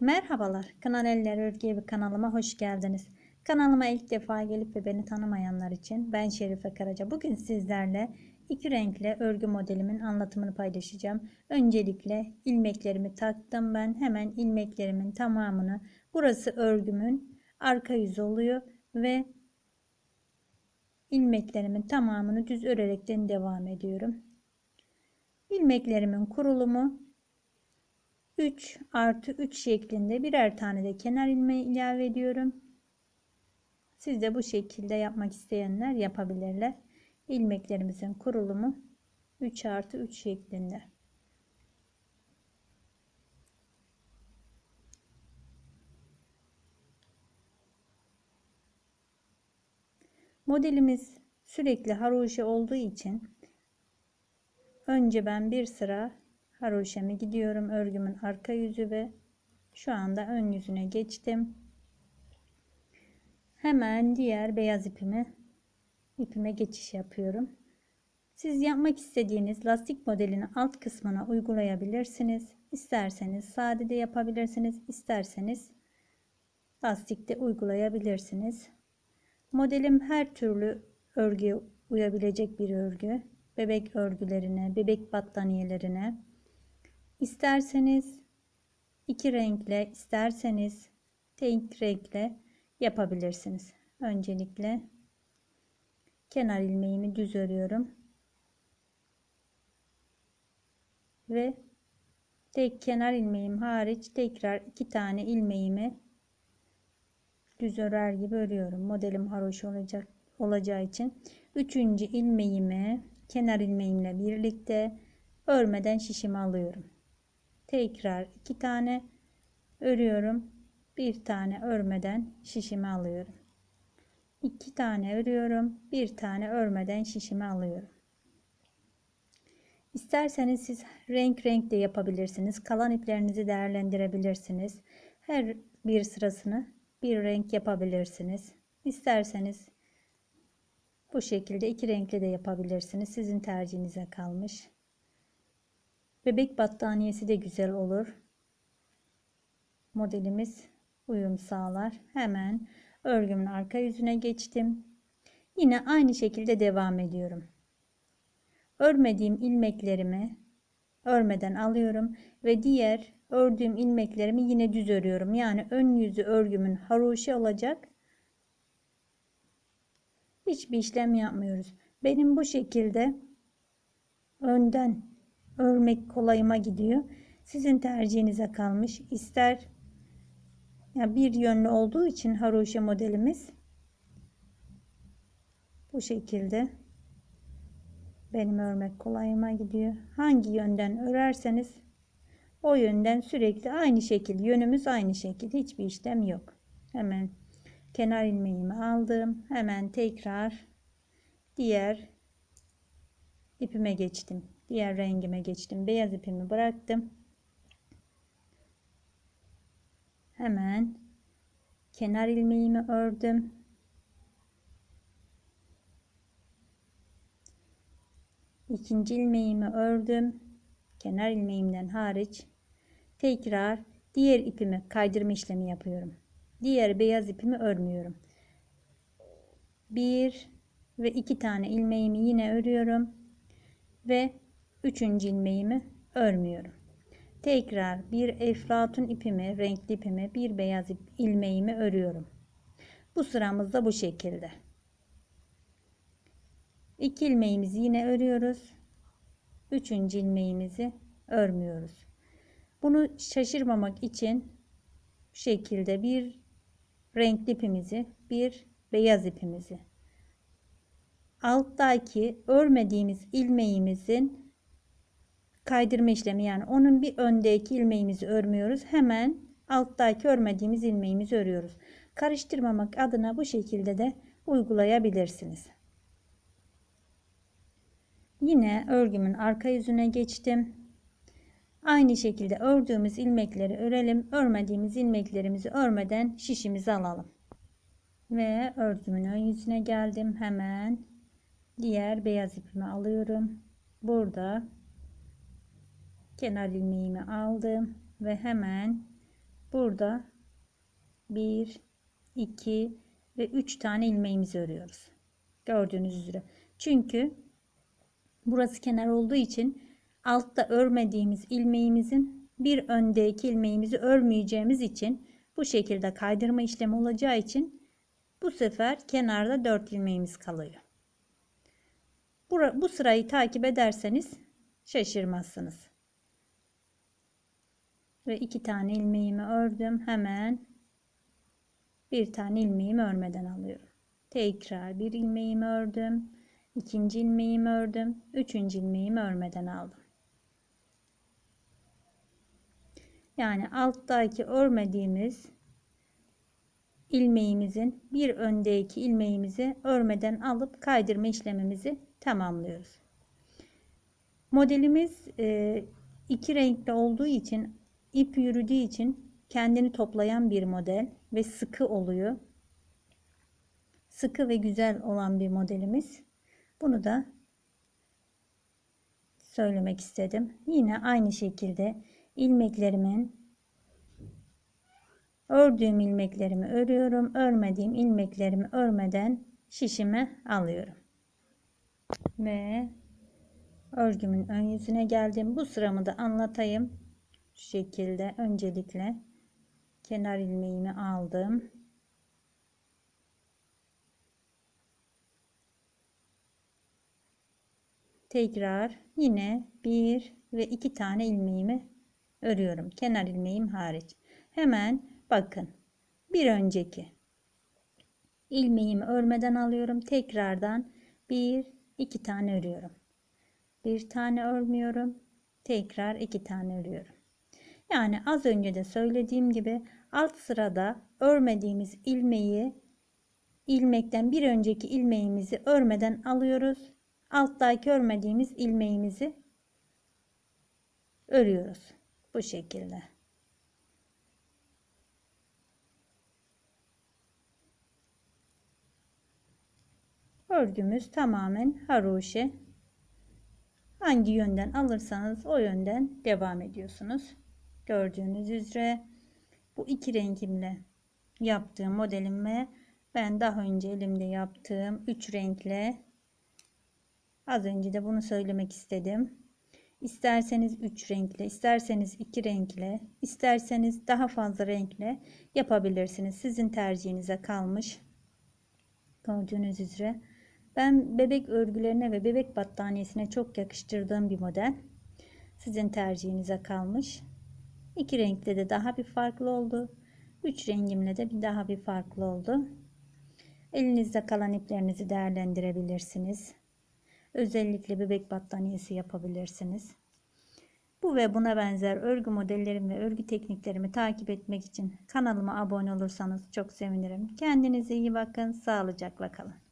Merhabalar, Kanal Eller Örgü Evi kanalıma hoş geldiniz. Kanalıma ilk defa gelip ve beni tanımayanlar için ben Şerife Karaca. Bugün sizlerle iki renkli örgü modelimin anlatımını paylaşacağım. Öncelikle ilmeklerimi taktım ben. Hemen ilmeklerimin tamamını, burası örgümün arka yüzü oluyor ve ilmeklerimin tamamını düz örerekten devam ediyorum. İlmeklerimin kurulumu 3 artı 3 şeklinde birer tane de kenar ilmeği ilave ediyorum. Siz de bu şekilde yapmak isteyenler yapabilirler. İlmeklerimizin kurulumu 3 artı 3 şeklinde. Modelimiz sürekli haroşa olduğu için önce ben bir sıra haroşeme gidiyorum. Örgümün arka yüzü ve şu anda ön yüzüne geçtim. Hemen diğer beyaz ipimi ipime geçiş yapıyorum. Siz yapmak istediğiniz lastik modelini alt kısmına uygulayabilirsiniz. İsterseniz sade de yapabilirsiniz. İsterseniz lastikte uygulayabilirsiniz. Modelim her türlü örgüye uyabilecek bir örgü. Bebek örgülerine, bebek battaniyelerine, İsterseniz iki renkle, isterseniz tek renkle yapabilirsiniz. Öncelikle kenar ilmeğimi düz örüyorum. Ve tek kenar ilmeğim hariç tekrar iki tane ilmeğimi düz örer gibi örüyorum. Modelim haroş olacak olacağı için üçüncü ilmeğimi kenar ilmeğimle birlikte örmeden şişimi alıyorum tekrar iki tane örüyorum. Bir tane örmeden şişimi alıyorum. İki tane örüyorum. Bir tane örmeden şişimi alıyorum. İsterseniz siz renk renk de yapabilirsiniz. Kalan iplerinizi değerlendirebilirsiniz. Her bir sırasını bir renk yapabilirsiniz. İsterseniz bu şekilde iki renkli de yapabilirsiniz. Sizin tercihinize kalmış Bebek battaniyesi de güzel olur. Modelimiz uyum sağlar. Hemen örgümün arka yüzüne geçtim. Yine aynı şekilde devam ediyorum. Örmediğim ilmeklerimi örmeden alıyorum ve diğer ördüğüm ilmeklerimi yine düz örüyorum. Yani ön yüzü örgümün haroşa olacak. Hiçbir işlem yapmıyoruz. Benim bu şekilde önden örmek kolayıma gidiyor. Sizin tercihinize kalmış. İster ya bir yönlü olduğu için haroşa modelimiz bu şekilde benim örmek kolayıma gidiyor. Hangi yönden örerseniz o yönden sürekli aynı şekil yönümüz aynı şekil hiçbir işlem yok. Hemen kenar ilmeğimi aldım. Hemen tekrar diğer ipime geçtim. Diğer rengime geçtim. Beyaz ipimi bıraktım. Hemen kenar ilmeğimi ördüm. İkinci ilmeğimi ördüm. Kenar ilmeğimden hariç tekrar diğer ipimi kaydırma işlemi yapıyorum. Diğer beyaz ipimi örmüyorum. Bir ve iki tane ilmeğimi yine örüyorum ve üçüncü ilmeğimi örmüyorum. Tekrar bir eflatun ipimi, renkli ipimi, bir beyaz ip ilmeğimi örüyorum. Bu sıramızda bu şekilde. İki ilmeğimizi yine örüyoruz. Üçüncü ilmeğimizi örmüyoruz. Bunu şaşırmamak için şekilde bir renkli ipimizi, bir beyaz ipimizi alttaki örmediğimiz ilmeğimizin kaydırma işlemi yani onun bir öndeki ilmeğimizi örmüyoruz. Hemen alttaki örmediğimiz ilmeğimizi örüyoruz. Karıştırmamak adına bu şekilde de uygulayabilirsiniz. Yine örgümün arka yüzüne geçtim. Aynı şekilde ördüğümüz ilmekleri örelim. Örmediğimiz ilmeklerimizi örmeden şişimizi alalım. Ve örgümün ön yüzüne geldim. Hemen diğer beyaz ipimi alıyorum. Burada kenar ilmeğimi aldım ve hemen burada 1 2 ve 3 tane ilmeğimizi örüyoruz. Gördüğünüz üzere. Çünkü burası kenar olduğu için altta örmediğimiz ilmeğimizin bir öndeki ilmeğimizi örmeyeceğimiz için bu şekilde kaydırma işlemi olacağı için bu sefer kenarda 4 ilmeğimiz kalıyor. Bu sırayı takip ederseniz şaşırmazsınız. Ve iki tane ilmeğimi ördüm. Hemen bir tane ilmeğimi örmeden alıyorum. Tekrar bir ilmeğimi ördüm. ikinci ilmeğimi ördüm. Üçüncü ilmeğimi örmeden aldım. Yani alttaki örmediğimiz ilmeğimizin bir öndeki ilmeğimizi örmeden alıp kaydırma işlemimizi tamamlıyoruz. Modelimiz e, iki renkli olduğu için ip yürüdüğü için kendini toplayan bir model ve sıkı oluyor. Sıkı ve güzel olan bir modelimiz. Bunu da söylemek istedim. Yine aynı şekilde ilmeklerimin ördüğüm ilmeklerimi örüyorum. Örmediğim ilmeklerimi örmeden şişime alıyorum. Ve örgümün ön yüzüne geldim. Bu sıramı da anlatayım. Şu şekilde öncelikle kenar ilmeğimi aldım. Tekrar yine bir ve iki tane ilmeğimi örüyorum. Kenar ilmeğim hariç. Hemen bakın bir önceki ilmeğimi örmeden alıyorum. Tekrardan bir iki tane örüyorum. Bir tane örmüyorum. Tekrar iki tane örüyorum. Yani az önce de söylediğim gibi alt sırada örmediğimiz ilmeği ilmekten bir önceki ilmeğimizi örmeden alıyoruz. Alttaki örmediğimiz ilmeğimizi örüyoruz. Bu şekilde. Örgümüz tamamen haroşe. Hangi yönden alırsanız o yönden devam ediyorsunuz. Gördüğünüz üzere bu iki rengimle yaptığım modelime ben daha önce elimde yaptığım üç renkle az önce de bunu söylemek istedim. İsterseniz 3 renkle, isterseniz 2 renkle, isterseniz daha fazla renkle yapabilirsiniz. Sizin tercihinize kalmış. Gördüğünüz üzere. Ben bebek örgülerine ve bebek battaniyesine çok yakıştırdığım bir model. Sizin tercihinize kalmış. İki renkte de daha bir farklı oldu. Üç rengimle de bir daha bir farklı oldu. Elinizde kalan iplerinizi değerlendirebilirsiniz. Özellikle bebek battaniyesi yapabilirsiniz. Bu ve buna benzer örgü modellerimi ve örgü tekniklerimi takip etmek için kanalıma abone olursanız çok sevinirim. Kendinize iyi bakın. Sağlıcakla kalın.